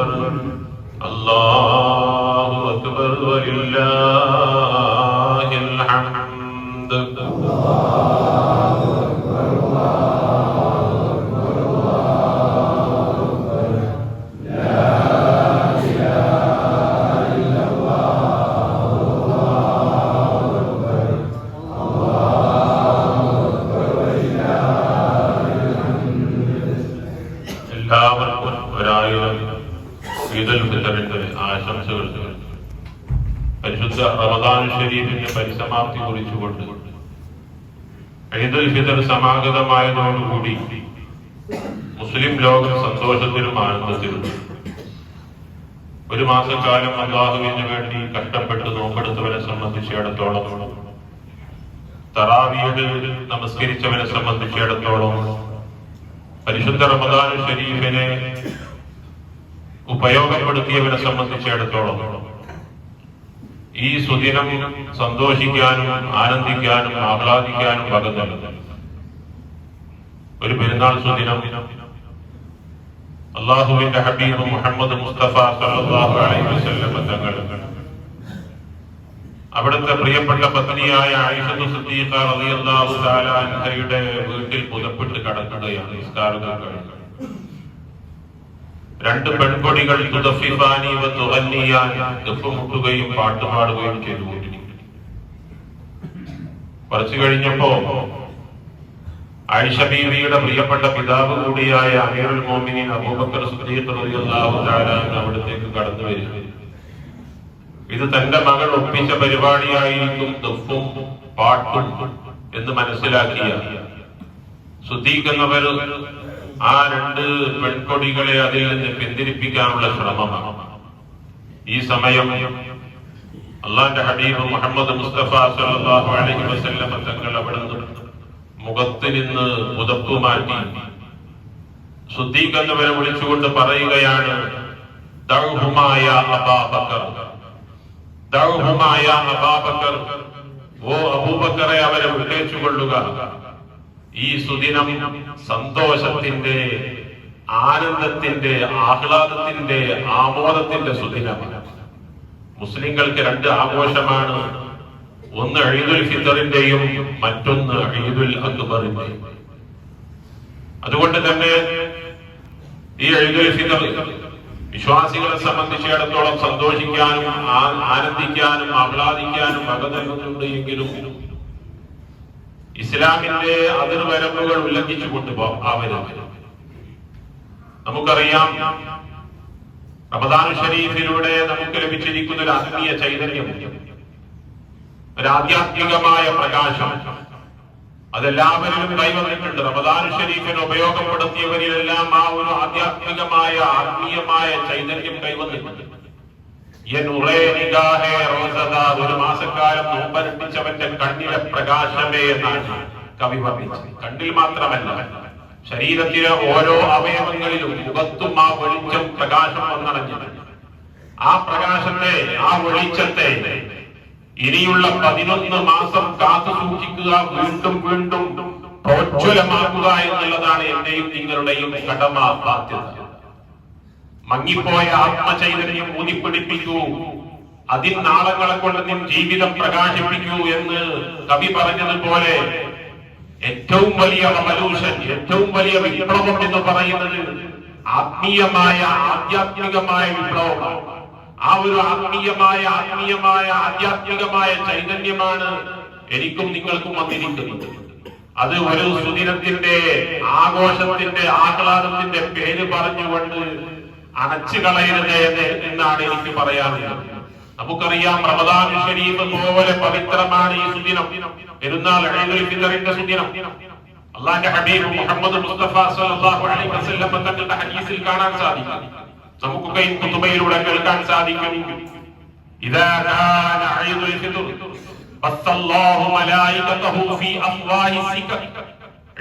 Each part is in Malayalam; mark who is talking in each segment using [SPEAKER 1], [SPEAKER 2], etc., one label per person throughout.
[SPEAKER 1] أكبر الله أكبر ولله
[SPEAKER 2] പരിസമാപ്തി കുറിച്ചുകൊണ്ട്. ഈദുൽ സമാഗതമായതോടുകൂടി മുസ്ലിം ലോകം സന്തോഷത്തിലും ആനന്ദത്തിലും. ഒരു മാസക്കാലം അള്ളാഹുവിന് വേണ്ടി കഷ്ടപ്പെട്ട് നോമ്പെടുത്തവനെ സംബന്ധിച്ചിടത്തോളം തറാവിയത് നമസ്കരിച്ചവനെ സംബന്ധിച്ചിടത്തോളം പരിശുദ്ധ റമദാൻ ഷരീഫിനെ ഉപയോഗപ്പെടുത്തിയവനെ സംബന്ധിച്ചിടത്തോളം ഈ സുദിനം സന്തോഷിക്കാനും ആനന്ദിക്കാനും ആഹ്ലാദിക്കാനും വക ഒരു പെരുന്നാൾ സുദിനം അള്ളാഹുവിന്റെ ഹബീബ് മുഹമ്മദ് മുസ്തഫ തങ്ങൾ. അവിടുത്തെ പ്രിയപ്പെട്ട പത്നിയായ ആയിഷത്തു റളിയല്ലാഹു വീട്ടിൽ പുതപ്പെട്ട് കടക്കുകയാണ് നിസ്കാരം രണ്ട് പെൺകൊടികൾ മുട്ടുകയും പാട്ടുപാടുകയും ചെയ്തു കുറച്ചു കഴിഞ്ഞപ്പോ ആയിഷ ബീവിയുടെ പ്രിയപ്പെട്ട പിതാവ് കൂടിയായ അമീറുൽ മോമിനിൻ അബൂബക്കർ അവിടത്തേക്ക് കടന്നു വരും ഇത് തന്റെ മകൾ ഒപ്പിച്ച പരിപാടിയായിരിക്കും ദുഃഖും പാട്ടും എന്ന് മനസ്സിലാക്കിയ. എന്നവർ ആ രണ്ട് പെൺകൊടികളെ അതിൽ നിന്ന് പിന്തിരിപ്പിക്കാനുള്ള ശ്രമമാണ്. ഈ സമയം അള്ളാന്റെ ഹബീബ് മുഹമ്മദ് മുസ്തഫ സല്ലല്ലാഹു അലൈഹി വസല്ലം തങ്ങൾ നിന്ന് മുഖത്ത് നിന്ന് പുതപ്പ് മാറ്റി സുദ്ദീഖ് വിളിച്ചുകൊണ്ട് പറയുകയാണ് ദൗഹുമായ അബാബക്കർ ദൗഹുമായ അബാബക്കർ ഓ അബൂബക്കറെ അവരെ വിട്ടേച്ചുകൊള്ളുക ഈ സുദിനം സന്തോഷത്തിന്റെ ആനന്ദത്തിന്റെ ആഹ്ലാദത്തിന്റെ ആമോദത്തിന്റെ സുദിനമാണ്. മുസ്ലിങ്ങൾക്ക് രണ്ട് ആഘോഷമാണ്. ഒന്ന് അഴീദുൽ ഫിത്തറിന്റെയും മറ്റൊന്ന് അഴീദുൽ അക്ബറിന്റെയും അതുകൊണ്ട് തന്നെ ഈ അഴീദുൽ ഫിത്തർ വിശ്വാസികളെ സംബന്ധിച്ചിടത്തോളം സന്തോഷിക്കാനും ആനന്ദിക്കാനും ആഹ്ലാദിക്കാനും വക നൽകുന്നുണ്ട് എങ്കിലും ഇസ്ലാമിന്റെ അതിർവരമ്പുകൾ ഉല്ലംഘിച്ചു കൊണ്ടുപോ അവർ നമുക്കറിയാം റമദാൻ ഷരീഫിലൂടെ നമുക്ക് ലഭിച്ചിരിക്കുന്ന ഒരു ആത്മീയ ചൈതന്യം ഒരു ആധ്യാത്മികമായ പ്രകാശം. അതെല്ലാവരിലും കൈവന്നിട്ടുണ്ട്. റമദാൻ ഷരീഫിന് ഉപയോഗപ്പെടുത്തിയവരിലെല്ലാം ആ ഒരു ആധ്യാത്മികമായ ആത്മീയമായ ചൈതന്യം കൈവന്നിട്ടുണ്ട്. ഒരു മാസക്കാലം നോമ്പനുഷ്ഠിച്ചവന്റെ കണ്ണിലെ പ്രകാശമേ എന്നാണ് കവി വർണിച്ചത്. കണ്ണിൽ മാത്രമല്ല ശരീരത്തിലെ ഓരോ അവയവങ്ങളിലും മുഖത്തും ആ വെളിച്ചം പ്രകാശം വന്നടഞ്ഞു ആ പ്രകാശത്തെ ആ വെളിച്ചത്തെ ഇനിയുള്ള പതിനൊന്ന് മാസം കാത്തു സൂക്ഷിക്കുക വീണ്ടും വീണ്ടും പ്രോജ്വലമാക്കുക എന്നുള്ളതാണ് എന്റെയും നിങ്ങളുടെയും കടമ ബാധ്യത. മങ്ങിപ്പോയ ആത്മചൈതന്യം ഊതിപ്പിടിപ്പിക്കൂ അതിൻ നാളങ്ങളെ കൊണ്ട് നിൻ ജീവിതം പ്രകാശിപ്പിക്കൂ എന്ന് കവി പറഞ്ഞതുപോലെ ഏറ്റവും വലിയ റവല്യൂഷൻ ഏറ്റവും വലിയ വിപ്ലവം എന്ന് പറയുന്നത് ആത്മീയമായ ആധ്യാത്മികമായ വിപ്ലവമാണ്. ആ ഒരു ആത്മീയമായ ആത്മീയമായ ആധ്യാത്മികമായ ചൈതന്യമാണ് എനിക്കും നിങ്ങൾക്കും വന്നിരിക്കുന്നത്. അത് ഒരു സുദിനത്തിന്റെ ആഘോഷത്തിന്റെ ആഹ്ലാദത്തിന്റെ പേര് പറഞ്ഞുകൊണ്ട് അണച്ചു കളയരുത് എന്ന് എന്നാണ് എനിക്ക് പറയാനുള്ളത്. നമുക്കറിയാം റമദാൻ ഷരീഫ് പോലെ പവിത്രമാണ് ഈ സുദിനം. പെരുന്നാൾ ഫിത്തറിന്റെ സുദിനം. അള്ളാന്റെ ഹബീബ് മുഹമ്മദ് മുസ്തഫ സല്ലല്ലാഹു അലൈഹി വസല്ലം തങ്ങളുടെ ഹദീസിൽ കാണാൻ സാധിക്കും. നമുക്കൊക്കെ ഈ കുതുബയിലൂടെ കേൾക്കാൻ സാധിക്കും. ഇദാ കാന ഈദുൽ ഫിത്ർ. ബസ്സല്ലാഹു മലായികതഹു ഫീ അഫ്വാഹി സികക്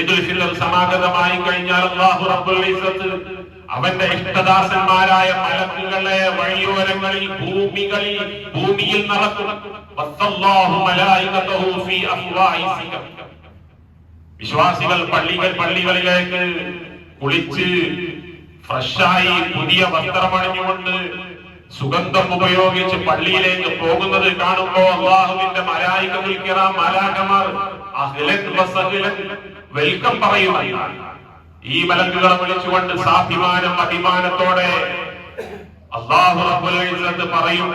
[SPEAKER 2] ഈദുൽ ഫിത്ർ സമാഗതമായി കഴിഞ്ഞാൽ അല്ലാഹു റബ്ബുൽ ഇസ്സത്ത് അവന്റെ ഇഷ്ടദാസന്മാരായ മലക്കുകളെ വഴിയോരങ്ങളിൽ ഭൂമികളിൽ ഭൂമിയിൽ നടക്കും. വിശ്വാസികൾ പള്ളികൾ പള്ളികളിലേക്ക് കുളിച്ച് ഫ്രഷായി പുതിയ വസ്ത്രമണിഞ്ഞുകൊണ്ട് സുഗന്ധം ഉപയോഗിച്ച് പള്ളിയിലേക്ക് പോകുന്നത് കാണുമ്പോ അള്ളാഹുവിന്റെ അഹ്ലൻ വസഹ്ലൻ വെൽക്കം പറയുന്നു ഈ മലക്കുകളെ വിളിച്ചുകൊണ്ട് സാഭിമാനം അഭിമാനത്തോടെ അള്ളാഹു പറയും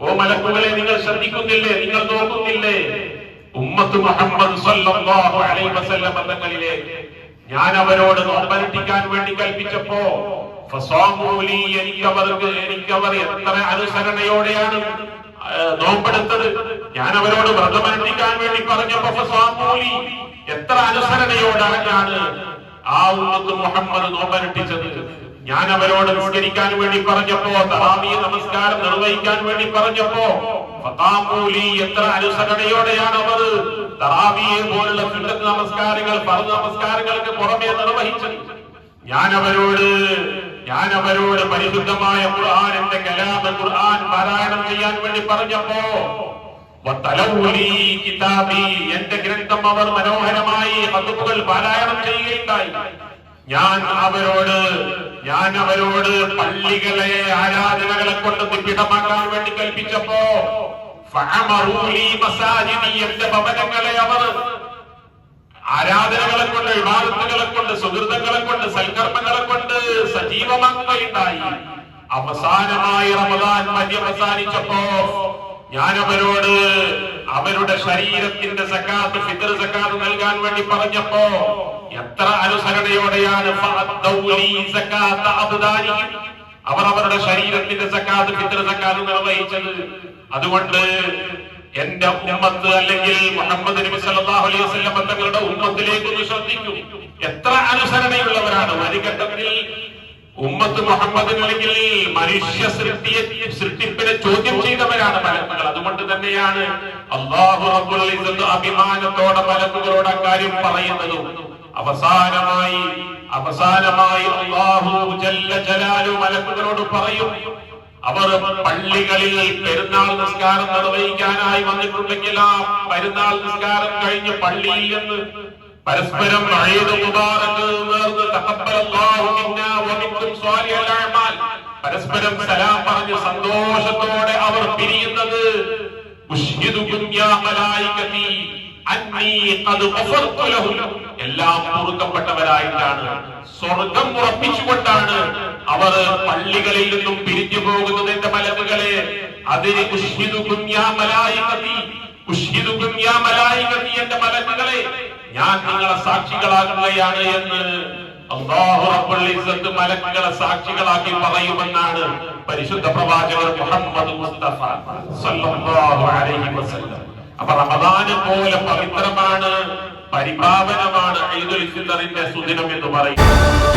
[SPEAKER 2] ഓ മലക്കുകളെ നിങ്ങൾ ശ്രദ്ധിക്കുന്നില്ലേ? നിങ്ങൾ നോക്കുന്നില്ലേ? ഉമ്മത്ത് മുഹമ്മദ് സല്ലല്ലാഹു ഞാൻ അവരോട് നോമ്പനുഷ്ഠിക്കാൻ വേണ്ടി കൽപ്പിച്ചപ്പോ എനിക്കവർ എത്ര അനുസരണയോടെയാണ് നോമ്പെടുത്തത്. ഞാൻ അവരോട് വ്രതമനുഷ്ഠിക്കാൻ വേണ്ടി പറഞ്ഞപ്പോ സ്വാമൂലി എത്ര അനുസരണയോടാണ് ആ ഉമ്മത്ത് മുഹമ്മദ് നോമ്പനുഷ്ഠിച്ചത്. ഞാൻ അവരോട് നിസ്കരിക്കാൻ വേണ്ടി പറഞ്ഞപ്പോ തറാമി നമസ്കാരം നിർവഹിക്കാൻ വേണ്ടി പറഞ്ഞപ്പോ ഫതാമൂലി എത്ര അനുസരണയോടെയാണ് അവർ തറാവിയെ പോലുള്ള സുന്നത്ത് നമസ്കാരങ്ങൾ പറ നമസ്കാരങ്ങൾക്ക് പുറമെ നിർവഹിച്ചത്. ഞാൻ അവരോട് ഞാൻ അവരോട് പരിശുദ്ധമായ ഖുർആൻ എന്റെ കലാമ ഖുർആൻ പാരായണം ചെയ്യാൻ വേണ്ടി പറഞ്ഞപ്പോ കിതാബി. എന്റെ ഗ്രന്ഥം അവർ മനോഹരമായി പതുപ്പുകൾ പാരായണം ചെയ്യുകയുണ്ടായി. ഞാൻ അവരോട് ഞാൻ അവരോട് പള്ളികളെ ആരാധനകളെ കൊണ്ട് നിബിഡമാക്കാൻ വേണ്ടി കൽപ്പിച്ചപ്പോ എന്റെ ഭവനങ്ങളെ അവർ ആരാധനകളെ കൊണ്ട് വിവാദത്തുകളെ കൊണ്ട് സുഹൃത്തുക്കളെ സജീവമാക്കുകയുണ്ടായി അവസാനമായി റമദാൻ പര്യവസാനിച്ചപ്പോ ഞാൻ അവരോട് അവരുടെ ശരീരത്തിന്റെ സക്കാത്ത് ഫിത്തർ സക്കാത്ത് നൽകാൻ വേണ്ടി പറഞ്ഞപ്പോ എത്ര അനുസരണയോടെയാണ്. അവർ അവരുടെ ശരീരത്തിന്റെ സക്കാത്ത് ഫിത്തർ സക്കാത്ത് നിർവഹിച്ചത്. അതുകൊണ്ട് എന്റെ ഉമ്മത്ത് അല്ലെങ്കിൽ മുഹമ്മദ് നബി സല്ലല്ലാഹു അലൈഹി വസല്ലം തങ്ങളുടെ ഉമ്മത്തിലേക്ക് ഒന്ന് ശ്രദ്ധിക്കും. എത്ര അനുസരണയുള്ളവരാണ്. ഒരു ഘട്ടത്തിൽ ഉമ്മത്ത് മുഹമ്മദ് അല്ലെങ്കിൽ മനുഷ്യ സൃഷ്ടിയെ സൃഷ്ടിപ്പിനെ ചോദ്യം ചെയ്തവരാണ് മലക്കുകൾ. അതുകൊണ്ട് തന്നെയാണ് അള്ളാഹു അഭിമാനത്തോടെ മലക്കുകളോട് അക്കാര്യം പറയുന്നതും അവസാനമായി അവസാനമായി അള്ളാഹു മലക്കുകളോട് പറയും അവർ പള്ളികളിൽ പെരുന്നാൾ നിസ്കാരം നിർവഹിക്കാനായി വന്നിട്ടുണ്ടെങ്കിൽ ആ പെരുന്നാൾ നിസ്കാരം കഴിഞ്ഞ് പള്ളിയിൽ നിന്ന് പരസ്പരം പരസ്പരം സലാം പറഞ്ഞ് സന്തോഷത്തോടെ അവർ പിരിയുന്നത്. എല്ലാം പൊറുക്കപ്പെട്ടവരായിട്ടാണ്. സ്വർഗം ഉറപ്പിച്ചുകൊണ്ടാണ് അവർ പള്ളികളിൽ നിന്നും പിരിഞ്ഞു പോകുന്നത് എന്റെ മലക്കുകളെ അതിന് ഉഷ്ഹിദുകും യാ കത്തി ഉഷ്ഹിദുകും യാ കത്തി എന്റെ മലക്കുകളെ ഞാൻ നിങ്ങളെ സാക്ഷികളാകുകയാണ് എന്ന് ഇസ്സത്ത് മലക്കുകളെ സാക്ഷികളാക്കി പറയുമെന്നാണ് പരിശുദ്ധ പ്രവാചകൻ മുഹമ്മദ് മുസ്തഫ സല്ലല്ലാഹു അലൈഹി വസല്ലം. അപ്പൊ റമദാന് പോലെ പവിത്രമാണ് പരിപാവനമാണ് ഈദുൽ ഫിത്തറിന്റെ സുദിനം എന്ന് പറയും